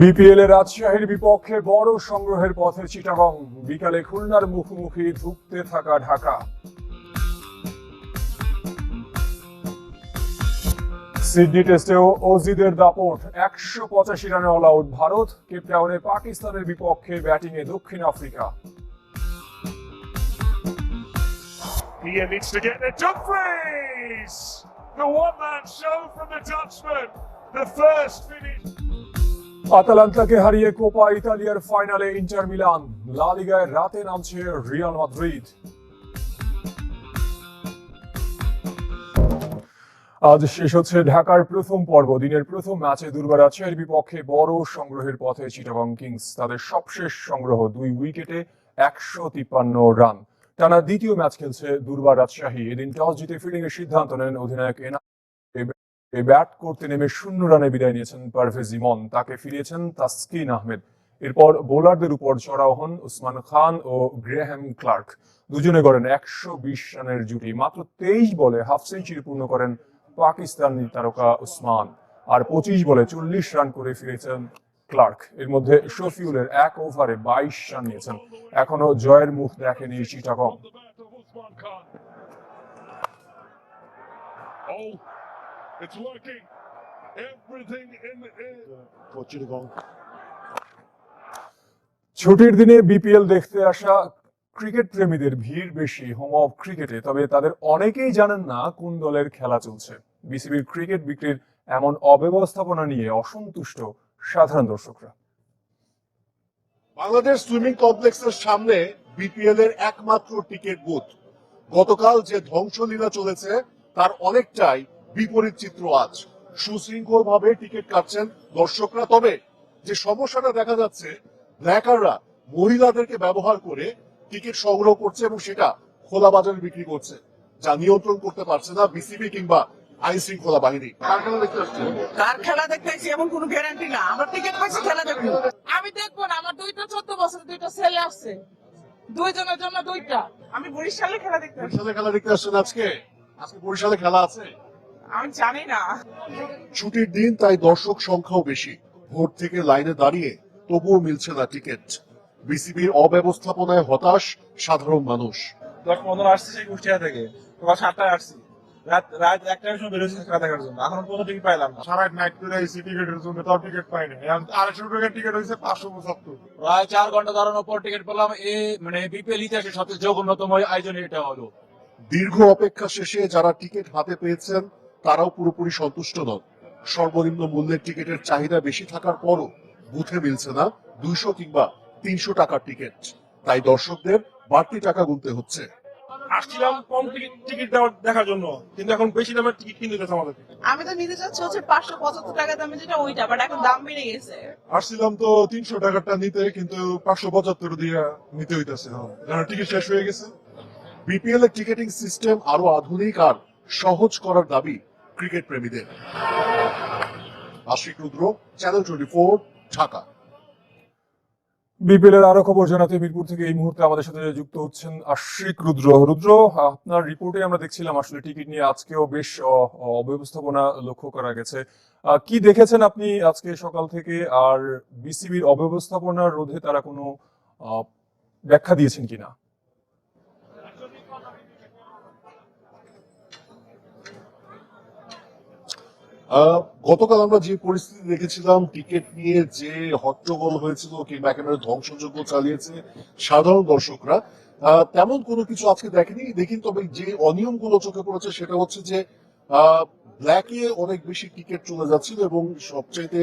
BPL এ রাজশাহীর বিপক্ষে বড় সংগ্রহের পথে চিটাগং বিকালে খুলনার মুখোমুখি ধুঁকতে থাকা ঢাকা সিডনি টেস্টেও অজিদের দাপট, একশো পঁচাশি রানে অল আউট ভারত কেপটাউনে পাকিস্তানের বিপক্ষে ব্যাটিংয়ে দক্ষিণ Africa! The one-man show from the Dutchman. The first finish. আতালান্তাকে হারিয়ে কোপা ইতালিয়ার ফাইনালে ইন্টার মিলান। লা লিগায় রাতে নামছে রিয়াল মাদ্রিদ। আজ শেষ হচ্ছে ঢাকার প্রথম পর্ব। দিনের প্রথম ম্যাচে দুর্বার রাজশাহীর বিপক্ষে বড় সংগ্রহের পথে চিটাগং কিংস। তাদের সবশেষ সংগ্রহ দুই উইকেটে একশো তিপ্পান্ন রান। টানা দ্বিতীয় ম্যাচ খেলছে দুর্বার রাজশাহী। এদিন টস জিতে ফিল্ডিং এর সিদ্ধান্ত নেন অধিনায়ক এনা এ ব্যাট করতে নেমে শূন্য রানে বিদায় নিয়েছেন পারভেজ ইমন। তাকে ফিরিয়েছেন তাসকিন আহমেদ। এরপর বোলারদের উপর চড়াও হন উসমান খান ও গ্রেহ্যাম ক্লার্ক। দুজনে গড়েন একশো বিশ রানের জুটি। মাত্র তেইশ বলে হাফ সেঞ্চুরি পূর্ণ করেন পাকিস্তানি তারকা উসমান। আর পঁচিশ বলে চল্লিশ রান করে ফিরেছেন ক্লার্ক। এর মধ্যে শফিউলের এক ওভারে বাইশ রান নিয়েছেন। এখনও জয়ের মুখ দেখেনি Chittagong. It's working. Everything in the air. ছুটির দিনে বিপিএল দেখতে আসা ক্রিকেট প্রেমীদের ভিড় বেশি হোম অফ ক্রিকেটে তবে তাদের অনেকেই জানেন না কোন দলের খেলা চলছে। বিসিবির ক্রিকেট বিক্রির এমন অব্যবস্থাপনা নিয়ে অসন্তুষ্ট সাধারণ দর্শকরা। বাংলাদেশ সুইমিং কমপ্লেক্সের সামনে বিপিএল এর একমাত্র টিকিট বুথ গতকাল যে ধ্বংসলীলা চলেছে তার অনেকটাই বিপরীত চিত্র আজ। সুশৃঙ্খল ভাবে টিকিট কাটছেন দর্শকরা। তবে যে সমস্যাটা দেখা যাচ্ছে ব্ল্যাকাররা মহিলাদেরকে ব্যবহার করে টিকিট সংগ্রহ করছে এবং সেটা খোলা বাজারে বিক্রি করছে যা নিয়ন্ত্রণ করতে পারছে না বিসিবি কিংবা আইন শৃঙ্খলা বাহিনী। কারখানা দেখতে আসছে কার খেলা দেখতেছি এমন কোনো গ্যারান্টি না। আমরা টিকিট পাইছি খেলা দেখব আমি দেখব না আমার দুইটা চোদ্দ বছর দুইটা ছেলে আসছে। দুইজনের জন্য দুইটা। আমি বরিশালে খেলা দেখতে আসছি। বরিশালে খেলা দেখতে আসছেন আজকে? আজকে বরিশালে খেলা আছে? আমি জানি না। ছুটির দিন তাই দর্শক সংখ্যাও বেশি। ভোর থেকে লাইনে দাঁড়িয়ে তবুও মিলছে না টিকিট। বিসিবির অব্যবস্থাপনায় হতাশ সাধারণ মানুষ। দশ পনেরো আসছি সেই কুষ্টিয়া থেকে। তোমার সাতটায় আসছি। রাত রাত একটার সময় বেরোচ্ছি খেলা দেখার জন্য। এখন কোনো টিকিট পাইলাম না। সারা নাইট করে আইসি টিকিটের জন্য তাও টিকিট পাইনি। এখন আড়াইশো টাকার টিকিট হয়েছে পাঁচশো পঁচাত্তর। প্রায় চার ঘণ্টা দাঁড়ানোর পর টিকিট পেলাম এ মানে বিপিএল ইতিহাসের সবচেয়ে জঘন্যতম আয়োজন এটা হলো। দীর্ঘ অপেক্ষা শেষে যারা টিকিট হাতে পেয়েছেন তারাও পুরোপুরি সন্তুষ্ট নন। সর্বনিম্ন মূল্যের টিকিটের চাহিদা বেশি থাকার পরও বুথে মিলছে না দুইশো কিংবা তিনশো টাকার টিকিট। তাই দর্শকদের বাড়তি টাকা গুনতে হচ্ছে। আসছিলাম কম টিকিট টিকিট দেখার জন্য। কিন্তু এখন বেশি দামের টিকিট কিনতে দিতেছে আমাদেরকে আমি তো নিতে চাচ্ছি হচ্ছে পাঁচশো পঁচাত্তর টাকা দামে যেটা ওইটা বাট এখন দাম বেড়ে গেছে। আসছিলাম তো তিনশো টাকারটা নিতে কিন্তু পাঁচশো পঁচাত্তর দিয়ে নিতে হইতেছে। কারণ টিকিট শেষ হয়ে গেছে। বিপিএল এর টিকেটিং সিস্টেম আরও আধুনিক আর সহজ করার দাবি ক্রিকেট প্রেমীদের। Ashik Rudra channel twenty four Dhaka. BPL এর আরও খবর জানাতে মিরপুর থেকে এই মুহূর্তে আমাদের সাথে যুক্ত হচ্ছেন আশিক রুদ্র। রুদ্র, আপনার রিপোর্টে আমরা দেখছিলাম আসলে টিকিট নিয়ে আজকেও বেশ অব্যবস্থাপনা লক্ষ্য করা গেছে। কি দেখেছেন আপনি আজকে সকাল থেকে? আর বিসিবির অব্যবস্থাপনা রোধে তারা কোনো ব্যাখ্যা দিয়েছেন কিনা? গতকাল আমরা যে পরিস্থিতি দেখেছিলাম, টিকিট নিয়ে যে হট্টগোল হয়েছিল কিংবা একেবারে ধ্বংসযজ্ঞ চালিয়েছে সাধারণ দর্শকরা তেমন কোনো কিছু আজকে দেখেনি। দেখিন তবে যে অনিয়মগুলো চোখে পড়েছে সেটা হচ্ছে যে ব্ল্যাকে অনেক বেশি টিকিট চলে যাচ্ছিল এবং সবচাইতে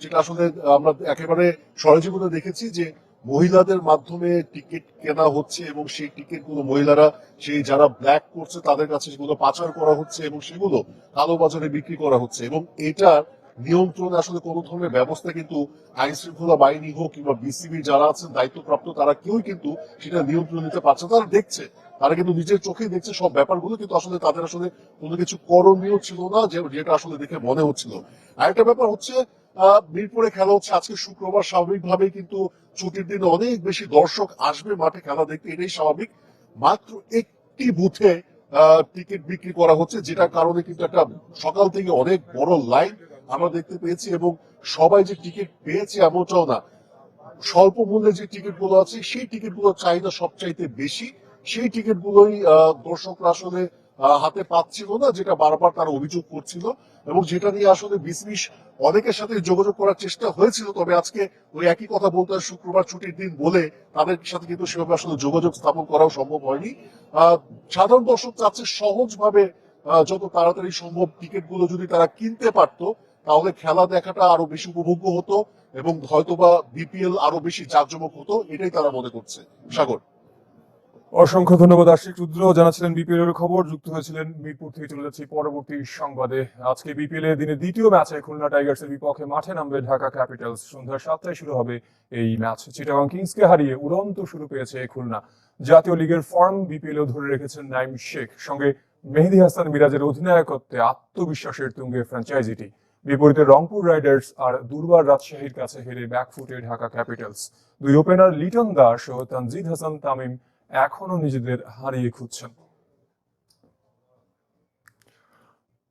যেটা আসলে আমরা একেবারে সরজীবনে দেখেছি যে মহিলাদের মাধ্যমে টিকিট কেনা হচ্ছে এবং সেই টিকিটগুলো মহিলারা, সেই যারা ব্ল্যাক করছে, তাদের কাছে সেগুলো পাচার করা হচ্ছে এবং সেগুলো কালো বাজারে বিক্রি করা হচ্ছে এবং এটার নিয়ন্ত্রণে আসলে কোনো ধরনের ব্যবস্থা কিন্তু আইন শৃঙ্খলা বাহিনী হোক কিংবা বিসিবি যারা আছেন, দায়িত্বপ্রাপ্ত, তারা কেউই কিন্তু সেটা নিয়ন্ত্রণ নিতে পারছে। তারা দেখছে, তারা কিন্তু নিজের চোখেই দেখছে সব ব্যাপারগুলো, কিন্তু আসলে তাদের আসলে কোনো কিছু করণীয় ছিল না যেটা আসলে দেখে মনে হচ্ছিল আরেকটা ব্যাপার হচ্ছে মিরপুরে খেলা হচ্ছে আজকে শুক্রবার, স্বাভাবিকভাবেই কিন্তু ছুটির দিনে অনেক বেশি দর্শক আসবে মাঠে খেলা দেখতে, এটাই স্বাভাবিক। মাত্র একটি বুথে টিকিট বিক্রি করা হচ্ছে, যেটার কারণে কিন্তু একটা সকাল থেকে অনেক বড় লাইন আমরা দেখতে পেয়েছি এবং সবাই যে টিকিট পেয়েছে এমনটাও না। স্বল্প মূল্যে যে টিকিটগুলো আছে, সেই টিকিটগুলোর চাহিদা সবচাইতে বেশি। সেই টিকিট গুলোই দর্শকরা আসলে হাতে পাচ্ছিল না, যেটা বারবার তারা অভিযোগ করছিল এবং যেটা নিয়ে আসলে বিসমিস অনেকের সাথে যোগাযোগ করার চেষ্টা হয়েছিল, তবে আজকে ওই একই কথা বলতে হয়, শুক্রবার ছুটির দিন বলে তাদের সাথে কিন্তু সেভাবে আসলে যোগাযোগ স্থাপন করাও সম্ভব হয়নি। সাধারণ দর্শক চাচ্ছে সহজভাবে যত তাড়াতাড়ি সম্ভব টিকিটগুলো যদি তারা কিনতে পারতো, তাহলে খেলা দেখাটা আরও বেশি উপভোগ্য হতো এবং হয়তোবা বিপিএল আরও বেশি জাঁকজমক হতো, এটাই তারা মনে করছে। সাগর। অসংখ্য ধন্যবাদ আশিক রুদ্র। জানাচ্ছিলেন বিপিএল এর খবর, যুক্ত হয়েছিলেন মিরপুর থেকে চলে যাচ্ছি পরবর্তী সংবাদে। আজকে বিপিএল এর দিনে দ্বিতীয় ম্যাচে খুলনা টাইগার্স এর বিপক্ষে মাঠে নামবে ঢাকা ক্যাপিটালস। সন্ধ্যা সাতটায় শুরু হবে এই ম্যাচ। চিটাগাং কিংসকে হারিয়ে উড়ন্ত শুরু পেয়েছে খুলনা। জাতীয় লিগের ফর্ম বিপিএল এও ধরে রেখেছেন নাইম শেখ। সঙ্গে মেহেদি হাসান মিরাজের অধিনায়কত্বে আত্মবিশ্বাসের তুঙ্গে ফ্র্যাঞ্চাইজিটি। বিপরীতে রংপুর রাইডার্স আর দুর্বার রাজশাহীর কাছে হেরে ব্যাকফুটে ঢাকা ক্যাপিটালস। দুই ওপেনার লিটন দাস ও তানজিদ হাসান তামিম এখনও নিজেদের হারিয়ে খুঁজছেন।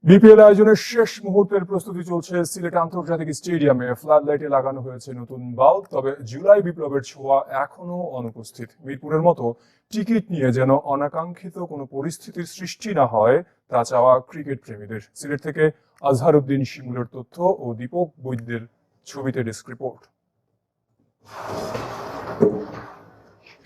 বিপিএল আয়োজনের শেষ মুহূর্তের প্রস্তুতি চলছে সিলেট আন্তর্জাতিক স্টেডিয়ামে। ফ্লাড লাইটে লাগানো হয়েছে নতুন বাল্ব, তবে জুলাই বিপ্লবের ছোঁয়া এখনও অনুপস্থিত। মিরপুরের মতো টিকিট নিয়ে যেন অনাকাঙ্ক্ষিত কোনো পরিস্থিতির সৃষ্টি না হয়, তা চাওয়া ক্রিকেট প্রেমীদের। সিলেট থেকে আজহারউদ্দিন শিমুলের তথ্য ও দীপক বৈদ্যের ছবিতে ডেস্ক রিপোর্ট।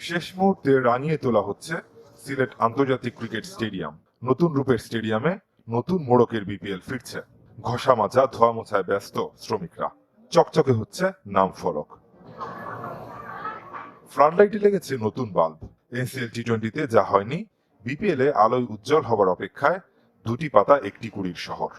শেষ মুহূর্তে রানিয়ে তোলা হচ্ছে সিলেট আন্তর্জাতিক ক্রিকেট স্টেডিয়াম। নতুন রূপের স্টেডিয়ামে নতুন মোড়কের বিপিএল ফিরছে। ঘষা মাজা ধোয়া মোছায় ব্যস্ত শ্রমিকরা। চকচকে হচ্ছে নাম ফলক। ফ্রন্ট লাইটে লেগেছে নতুন বাল্ব। এনসিএল টি টোয়েন্টিতে যা হয়নি বিপিএল এ আলোয় উজ্জ্বল হবার অপেক্ষায় দুটি পাতা একটি কুড়ির শহর।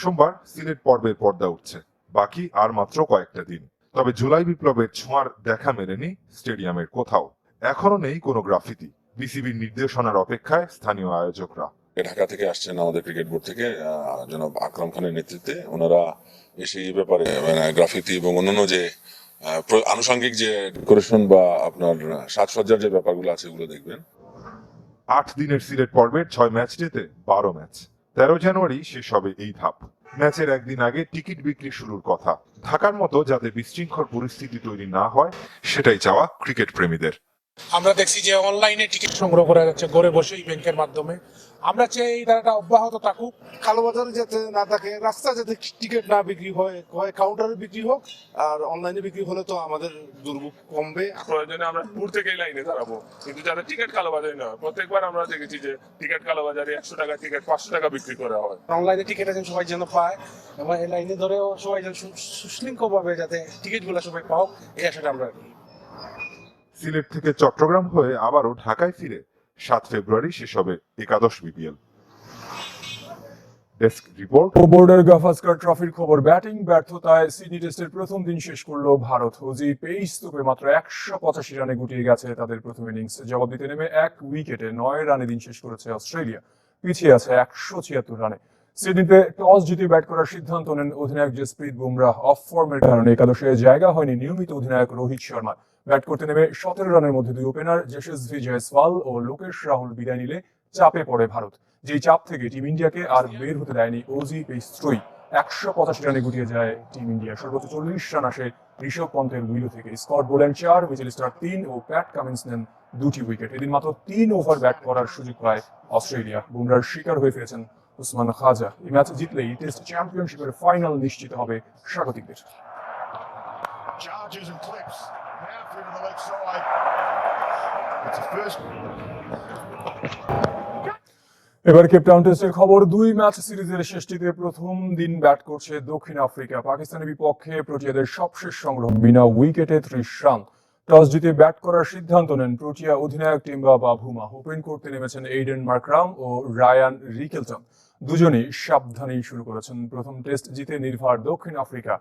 সোমবার সিলেট পর্বের পর্দা উঠছে। বাকি আর মাত্র কয়েকটা দিন। তবে জুলাই বিপ্লবের ছোঁয়ার দেখা মেলেনি স্টেডিয়ামের কোথাও। এখনও নেই কোনো গ্রাফিতি। বিসিবির নির্দেশনার অপেক্ষায় স্থানীয় আয়োজকরা। ঢাকা থেকে আসছেন আমাদের ক্রিকেট বোর্ড থেকে জনাব আকরাম খানের নেতৃত্বে। ওনারা এসে এই ব্যাপারে মানে গ্রাফিতি এবং অন্যান্য যে আনুষঙ্গিক যে ডেকোরেশন বা আপনার সাজসজ্জার যে ব্যাপারগুলো আছে ওগুলো দেখবেন। আট দিনের সিলেট পর্বের ছয় ম্যাচ ডেতে বারো ম্যাচ। তেরো জানুয়ারি শেষ হবে এই ধাপ। ম্যাচের একদিন আগে টিকিট বিক্রি শুরুর কথা। ঢাকার মতো যাতে বিশৃঙ্খল পরিস্থিতি তৈরি না হয়, সেটাই চাওয়া ক্রিকেট প্রেমীদের। আমরা দেখছি যে অনলাইনে টিকিট সংগ্রহ করা যাচ্ছে ঘরে বসেই ব্যাংকের মাধ্যমে। আমরা চাই এই ধারাটা অব্যাহত থাকুক। কালোবাজারে যাতে না থাকে রাস্তা যাতে টিকিট না বিক্রি হয় হয় কাউন্টারে বিক্রি হোক আর অনলাইনে বিক্রি হলে তো আমাদের দুর্ভোগ কমবে। প্রয়োজনে আমরা দূর থেকে লাইনে দাঁড়াবো। কিন্তু যাতে টিকিট কালোবাজারি না হয় প্রত্যেকবার আমরা দেখেছি যে টিকিট কালোবাজারে একশো টাকা টিকিট পাঁচশো টাকা বিক্রি করা হয়। অনলাইনে টিকিট যেন সবাই যেন পায় এবং এই লাইনে ধরেও সবাই যেন সু- সুশৃঙ্খলভাবে যাতে টিকিটগুলো সবাই পাও এই আশাটা আমরা রাখি। সিলেট থেকে চট্টগ্রাম হয়ে আবারও ঢাকায় ফিরে সাত ফেব্রুয়ারি শেষ হবে একাদশ বিপিএল। ডেস্ক রিপোর্ট ও বোর্ডের গাভাস্কার ট্রফির খবর, ব্যাটিং ব্যর্থতায় সিডনি টেস্টের প্রথম দিন শেষ করল ভারত। ওজি পেইস স্তূপে মাত্র একশো পঁচাশি রানে গুটিয়ে গেছে তাদের প্রথম ইনিংস। জবাব দিতে নেমে এক উইকেটে নয় রানে দিন শেষ করেছে অস্ট্রেলিয়া। পিছিয়ে আছে একশো ছিয়াত্তর রানে। সিডনিতে টস জিতে ব্যাট করার সিদ্ধান্ত নেন অধিনায়ক জসপ্রীত বুমরাহ। অফ ফর্মের কারণে একাদশে জায়গা হয়নি নিয়মিত অধিনায়ক রোহিত শর্মা ব্যাট করতে নেমে সতেরো রানের মধ্যে দুই ওপেনার যশস্বী জয়সওয়াল ও লোকেশ রাহুল বিদায় নিলে চাপে পড়ে ভারত। যেই চাপ থেকে টিম ইন্ডিয়াকে আর বের হতে দেয়নি ওজি পেস ত্রয়ী একশো পঁচাশি রানে গুটিয়ে যায় টিম ইন্ডিয়া। সর্বোচ্চ চল্লিশ রান আসে ঋষভ পন্থের উইলো থেকে। স্কট বোলেন চার, মিচেল স্টার তিন ও প্যাট কামিন্স নেন দুটি উইকেট। এদিন মাত্র তিন ওভার ব্যাট করার সুযোগ পায় অস্ট্রেলিয়া। বুমরার শিকার হয়ে ফিরেছেন উসমান খাজা। এই ম্যাচ জিতলেই টেস্ট চ্যাম্পিয়নশিপের ফাইনাল নিশ্চিত হবে স্বাগতিকদের। এবার কেপটাউন টেস্টের খবর, দুই ম্যাচ সিরিজের শেষটিতে প্রথম দিন ব্যাট করছে দক্ষিণ আফ্রিকা। পাকিস্তানের বিপক্ষে প্রোটিয়াদের সবশেষ সংগ্রহ, বিনা উইকেটে ত্রিশ রান। টস জিতে ব্যাট করার সিদ্ধান্ত নেন প্রোটিয়া অধিনায়ক টিম্বা বাভুমা। ওপেন করতে নেমেছেন এইডেন মার্করাম ও রায়ান রিকেলটন দুজনেই সাবধানেই শুরু করেছেন। প্রথম টেস্ট জিতে নির্ভর দক্ষিণ আফ্রিকা।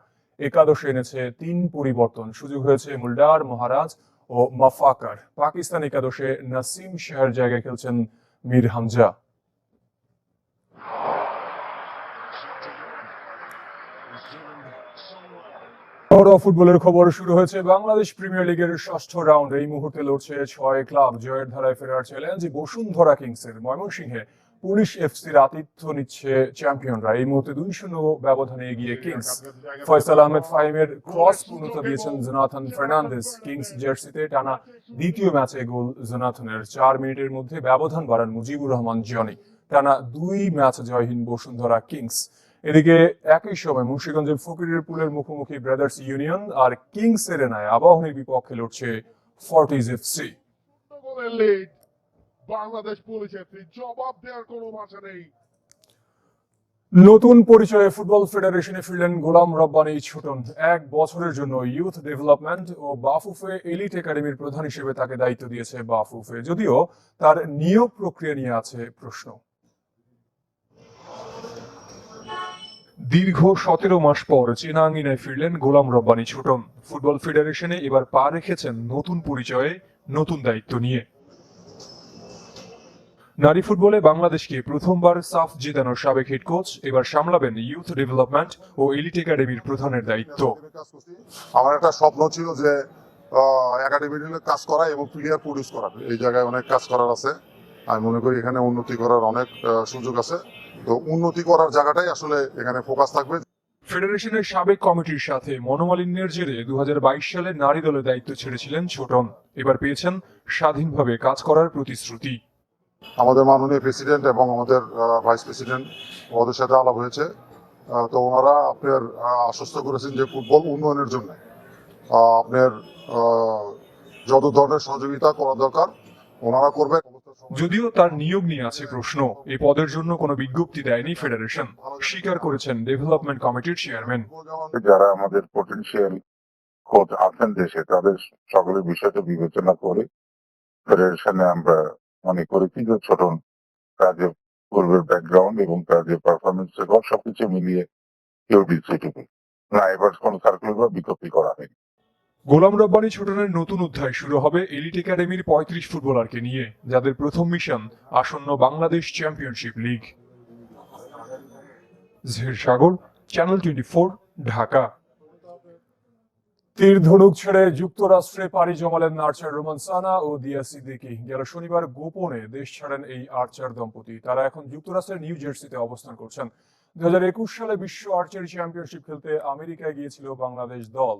একাদশে এনেছে তিন পরিবর্তন। সুযোগ হয়েছে মুলডার মহারাজ ও মাফাকার। পাকিস্তান একাদশে নাসিম শাহের জায়গায় খেলছেন মীর হামজা। ফুটবলের খবর শুরু হয়েছে বাংলাদেশ প্রিমিয়ার লিগের ষষ্ঠ রাউন্ড। এই মুহূর্তে লড়ছে ছয় ক্লাব। জয়ের ধারায় ফেরার চ্যালেঞ্জ বসুন্ধরা কিংসের ময়মনসিংহে। পুলিশ এফসির আতিথ্য নিচ্ছে চ্যাম্পিয়নরা। এই মুহূর্তে দুই শূন্য ব্যবধানে এগিয়ে কিংস। ফয়সাল আহমেদ ফাহিমের ক্রস পূর্ণতা দিয়েছেন জোনাথন ফার্নান্দেস কিংস জার্সিতে টানা দ্বিতীয় ম্যাচে গোল জোনাথনের। চার মিনিটের মধ্যে ব্যবধান বাড়ান মুজিবুর রহমান, জনি। টানা দুই ম্যাচ জয়হীন বসুন্ধরা কিংস। এদিকে একই সময় মুন্সিগঞ্জের ফকিরের পুলের মুখোমুখি ব্রাদার্স ইউনিয়ন আর কিংস এরেনায় আবাহনীর বিপক্ষে লড়ছে Fortis FC. Bangladesh police FC জবাব দেওয়ার কোনো ভাষা নেই। নতুন পরিচয়ে ফুটবল ফেডারেশনে ফিরলেন গোলাম রব্বানী ছোটন। এক বছরের জন্য ইউথ ডেভেলপমেন্ট ও বাফুফে এলিট একাডেমির প্রধান হিসেবে তাকে দায়িত্ব দিয়েছে বাফুফে। যদিও তার নিয়োগ প্রক্রিয়া নিয়ে আছে প্রশ্ন। দীর্ঘ সতেরো মাস পর চেনা আঙ্গিনায় ফিরলেন গোলাম রব্বানী ছুটন। ফুটবল ফেডারেশনে এবার পা রেখেছেন নতুন পরিচয়ে নতুন দায়িত্ব নিয়ে। নারী ফুটবলে বাংলাদেশকে প্রথমবার সাফ জেতানোর সাবেক হেড কোচ এবার সামলাবেন ইউথ ডেভেলপমেন্ট ও এলিট একাডেমির প্রধানের দায়িত্ব। আমার একটা স্বপ্ন ছিল যে একাডেমির কাজ করা এবং প্লেয়ার প্রডিউস করা এই জায়গায় অনেক কাজ করার আছে। আমি মনে করি এখানে উন্নতি করার অনেক সুযোগ আছে। তো উন্নতি করার জায়গাটাই আসলে এখানে ফোকাস থাকবে। ফেডারেশনের সাবেক কমিটির সাথে মনোমালিন্যের জেরে দু হাজার বাইশ সালে নারী দলের দায়িত্ব ছেড়েছিলেন ছোটন। এবার পেয়েছেন স্বাধীনভাবে কাজ করার প্রতিশ্রুতি। আমাদের মাননীয় প্রেসিডেন্ট এবং আমাদের ভাইস প্রেসিডেন্ট ওদের সাথে আলাপ হয়েছে। আহ, তো ওনারা আপনার আহ, আশ্বস্ত করেছেন যে ফুটবল উন্নয়নের জন্য আহ, আপনার আহ, যত ধরনের সহযোগিতা করা দরকার ওনারা করবেন। যদিও তার নিয়োগ নিয়ে আছে প্রশ্ন এই পদের জন্য কোনো বিজ্ঞপ্তি দেয়নি ফেডারেশন স্বীকার করেছেন ডেভেলপমেন্ট কমিটির চেয়ারম্যান। যারা আমাদের পটেনশিয়াল কোচ আছেন দেশে তাদের সকলের বিষয়টা বিবেচনা করে ফেডারেশনে আমরা মনে করেছি যে ছোট কাজে পূর্বের ব্যাকগ্রাউন্ড এবং কাজের পারফরমেন্স রেকর্ড সবকিছু মিলিয়ে কেউ সুইটেবল না, এবার কোন সার্কুলার বা বিজ্ঞপ্তি করা হয়নি। গোলাম রব্বানি ছোটনের নতুন অধ্যায় শুরু হবে এলিট একাডেমির পঁয়ত্রিশ ফুটবলারকে নিয়ে, যাদের প্রথম মিশন আসন্ন Bangladesh Championship League Zahir Sagar channel twenty Dhaka. তীর ধনুক ছেড়ে যুক্তরাষ্ট্রে পাড়ি জমালেন আর্চার রোমান সানা ও দিয়া সিদ্দিকি। গেল শনিবার গোপনে দেশ ছাড়েন এই আর্চার দম্পতি। তারা এখন যুক্তরাষ্ট্রের নিউ জার্সিতে অবস্থান করছেন। দু সালে বিশ্ব আর্চারি চ্যাম্পিয়নশিপ খেলতে আমেরিকায় গিয়েছিল বাংলাদেশ দল।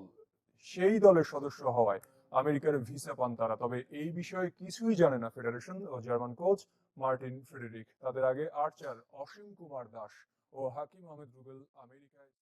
সেই দলের সদস্য হওয়ায় আমেরিকার ভিসা পান তারা। তবে এই বিষয়ে কিছুই জানে না ফেডারেশন ও জার্মান কোচ মার্টিন ফ্রেডেরিক। তাদের আগে আর্চার অসীম কুমার দাস ও হাকিম আহমেদ রুবেল আমেরিকায়